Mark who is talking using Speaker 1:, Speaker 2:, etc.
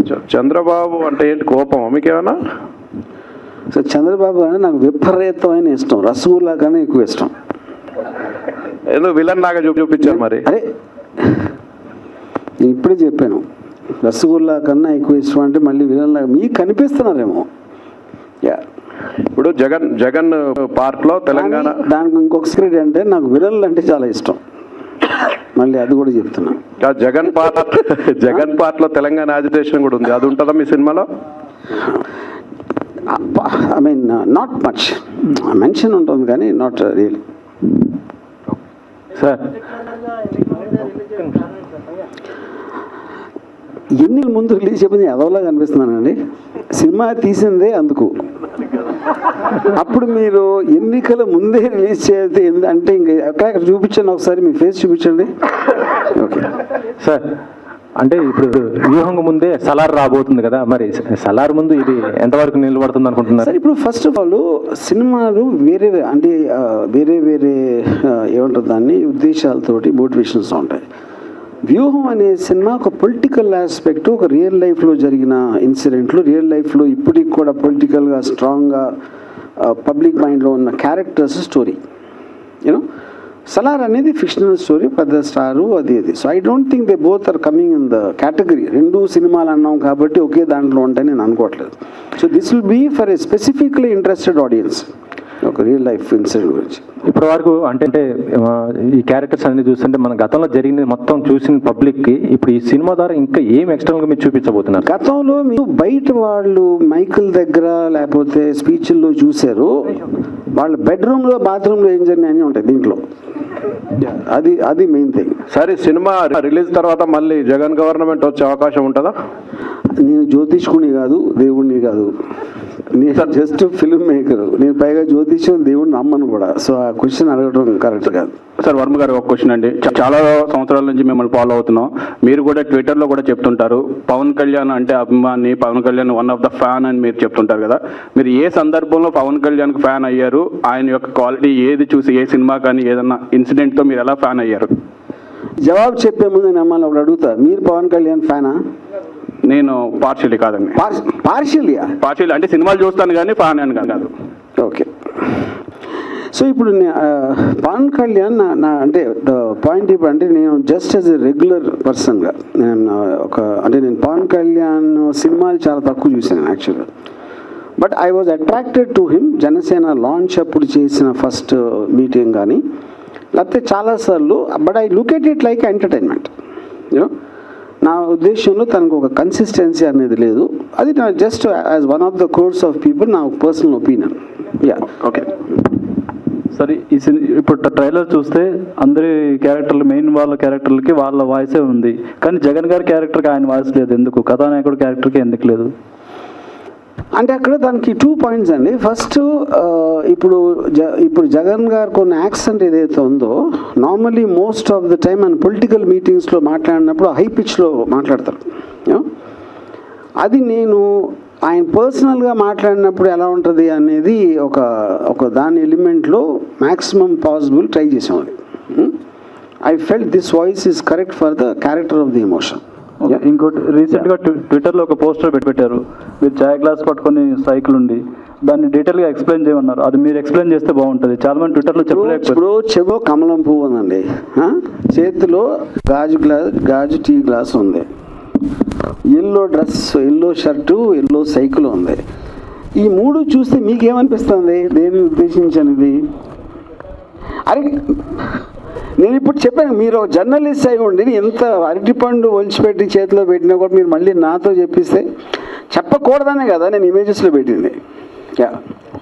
Speaker 1: చంద్రబాబు అంటే ఏంటి? కోపం మీకేమన్నా?
Speaker 2: సో చంద్రబాబు అంటే నాకు విపరీతమైన ఇష్టం. రసగుల్లా కన్నా ఎక్కువ ఇష్టం.
Speaker 1: ఎందుకు? విలన్ లాగా చూపి చూపించారు మరి.
Speaker 2: అరే నేను ఇప్పుడే చెప్పాను. రసగుల్లా కన్నా ఎక్కువ ఇష్టం అంటే మళ్ళీ విలన్ లాగా మీకు కనిపిస్తున్నారేమో. యా.
Speaker 1: ఇప్పుడు జగన్ జగన్ పార్క్లో తెలంగాణ
Speaker 2: కానీ దానికి ఇంకొక సీక్రెట్ అంటే నాకు విలన్లు అంటే చాలా ఇష్టం. మళ్ళీ అది కూడా చెప్తున్నా.
Speaker 1: జగన్ పార్ట్ జగన్ పార్ట్లో తెలంగాణ అజిటేషన్ కూడా ఉంది. అది ఉంటుందా మీ సినిమాలో?
Speaker 2: I mean not much mention ఉంటుంది కానీ నాట్ రియల్
Speaker 3: సార్.
Speaker 2: ఎన్ని ముందు రిలీజ్ చెప్పింది ఎదవలా కనిపిస్తున్నానండి సినిమా తీసిందే అందుకు. అప్పుడు మీరు ఎన్నికల ముందే రిలీజ్ చేస్తే అంటే ఇంకా ఎక్కడ చూపించండి ఒకసారి మీ ఫేస్ చూపించండి. ఓకే.
Speaker 3: సార్ అంటే ఇప్పుడు వ్యూహంగా ముందే సలార్ రాబోతుంది కదా మరి సలార్ ముందు ఇది ఎంతవరకు నిలబడుతుంది అనుకుంటున్నారు?
Speaker 2: సరే ఇప్పుడు ఫస్ట్ ఆఫ్ ఆల్ సినిమాలు వేరే అంటే వేరే వేరే ఏమంటారు దాన్ని ఉద్దేశాలతోటి మోటివేషన్స్ ఉంటాయి. వ్యూహం అనే సినిమా ఒక పొలిటికల్ ఆస్పెక్ట్ ఒక రియల్ లైఫ్లో జరిగిన ఇన్సిడెంట్లు రియల్ లైఫ్లో ఇప్పటికి కూడా పొలిటికల్గా స్ట్రాంగ్గా పబ్లిక్ మైండ్లో ఉన్న క్యారెక్టర్స్ స్టోరీ యూనో సలార్ అనేది ఫిక్షనల్ స్టోరీ పెద్ద స్టారు అది అది. So I don't think they both are coming in the category రెండు సినిమాలు అన్నాం కాబట్టి ఒకే దాంట్లో ఉంటాయని నేను అనుకోవట్లేదు. So this will be for a specifically interested audience ఒక రియల్ లైఫ్ ఇన్సిడెంట్ గురించి.
Speaker 3: ఇప్పటి వరకు అంటే అంటే ఈ క్యారెక్టర్స్ అన్ని చూస్తుంటే మన గతంలో జరిగింది మొత్తం చూసిన పబ్లిక్కి ఇప్పుడు ఈ సినిమా ద్వారా ఇంకా ఏం ఎక్స్టర్నల్గా మీరు చూపించబోతున్నారు?
Speaker 2: గతంలో మీరు బయట వాళ్ళు మైకుల దగ్గర లేకపోతే స్పీచ్ల్లో చూశారు. వాళ్ళ బెడ్రూమ్లో బాత్రూంలో ఏం జరిగినాయని ఉంటాయి దీంట్లో. అది అది మెయిన్ థింగ్
Speaker 1: సరే సినిమా రిలీజ్ తర్వాత మళ్ళీ జగన్ గవర్నమెంట్ వచ్చే అవకాశం ఉంటుందా?
Speaker 2: నేను జ్యోతిష్కుని కాదు దేవుణ్ణి కాదు. నేను జస్ట్ ఫిల్మ్ మేకర్ నేను పైగా జ్యోతిష్యం దేవుడిని నమ్మను కూడా. సో ఆ క్వశ్చన్ అడగడం కరెక్ట్ కాదు.
Speaker 4: సార్ వర్మ గారు ఒక క్వశ్చన్ అండి. చాలా సంవత్సరాల నుంచి మిమ్మల్ని ఫాలో అవుతున్నాం. మీరు కూడా ట్విట్టర్లో కూడా చెప్తుంటారు. పవన్ కళ్యాణ్ అంటే అభిమాని Pawan Kalyan one of the fan అని మీరు చెప్తుంటారు కదా. మీరు ఏ సందర్భంలో పవన్ కళ్యాణ్కి ఫ్యాన్ అయ్యారు? ఆయన యొక్క క్వాలిటీ ఏది చూసి ఏ సినిమా కానీ ఏదన్నా ఇన్సిడెంట్తో మీరు ఎలా ఫ్యాన్ అయ్యారు?
Speaker 2: జవాబు చెప్పే ముందు నేను అమ్మాలి ఒకటి అడుగుతా. మీరు పవన్ కళ్యాణ్ ఫ్యానా
Speaker 4: నేను పార్షియలీ కాదండి.
Speaker 2: పార్షియలియా
Speaker 4: పార్షియల్ అంటే సినిమాలు చూస్తాను కానీ ఫ్యాన్ అని కాదు.
Speaker 2: ఓకే. సో ఇప్పుడు పవన్ కళ్యాణ్ నా నా అంటే పాయింట్ ఇప్పుడు అంటే నేను జస్ట్ యాజ్ ఎ రెగ్యులర్ పర్సన్గా నేను ఒక అంటే నేను పవన్ కళ్యాణ్ సినిమాలు చాలా తక్కువ చూశాను యాక్చువల్గా but I was attracted to him Janasena launch అప్పుడు చేసిన ఫస్ట్ మీటింగ్ కానీ లేకపోతే చాలాసార్లు but I look at it like entertainment you know నా ఉద్దేశంలో తనకు ఒక కన్సిస్టెన్సీ అనేది లేదు. అది నా just as one of the course of people నా పర్సనల్ ఒపీనియన్ యా
Speaker 4: ఓకే
Speaker 5: సరే ఈ సిని ఇప్పుడు ట్రైలర్ చూస్తే అందరి క్యారెక్టర్లు మెయిన్ వాళ్ళ క్యారెక్టర్లకి వాళ్ళ వాయిసే ఉంది. కానీ జగన్ గారి క్యారెక్టర్కి ఆయన వాయిస్ లేదు. ఎందుకు? కథానాయకుడు క్యారెక్టర్కి ఎందుకు లేదు?
Speaker 2: అంటే అక్కడ దానికి టూ పాయింట్స్ అండి. ఫస్ట్ ఇప్పుడు జ ఇప్పుడు జగన్ గారు కొన్ని యాక్సెంట్ ఏదైతే ఉందో normally most of the time and political మీటింగ్స్లో మాట్లాడినప్పుడు హై పిచ్లో మాట్లాడతారు. అది నేను ఆయన పర్సనల్గా మాట్లాడినప్పుడు ఎలా ఉంటుంది అనేది ఒక ఒక దాని ఎలిమెంట్లో మ్యాక్సిమం పాసిబుల్ ట్రై చేసాం అది I felt this voice is correct for the character of the emotion
Speaker 5: ఇంకోటి రీసెంట్గా ట్విట్టర్లో ఒక పోస్టర్ పెట్టి పెట్టారు మీరు చాయ్ గ్లాస్ పట్టుకొని సైకిల్ ఉండి. దాన్ని డీటెయిల్గా ఎక్స్ప్లెయిన్ చేయమన్నారు. అది మీరు ఎక్స్ప్లెయిన్ చేస్తే బాగుంటుంది. చాలా మంది ట్విట్టర్లో
Speaker 2: ఇప్పుడు చెవో కమలం పువ్వు ఉందండి? చేతిలో గాజు గ్లాస్ గాజు టీ గ్లాస్ ఉంది. Yellow dress yellow shirt yellow cycle ఉంది. ఈ మూడు చూస్తే మీకేమనిపిస్తుంది? దేని ఉద్దేశించనిది? అరే నేను ఇప్పుడు చెప్పాను మీరు జర్నలిస్ట్ అయి ఉండి ఎంత అరటిపండు ఒలిచిపెట్టి చేతిలో పెట్టినా కూడా మీరు మళ్ళీ నాతో చెప్పిస్తే చెప్పకూడదనే కదా నేను ఇమేజెస్లో పెట్టింది. యా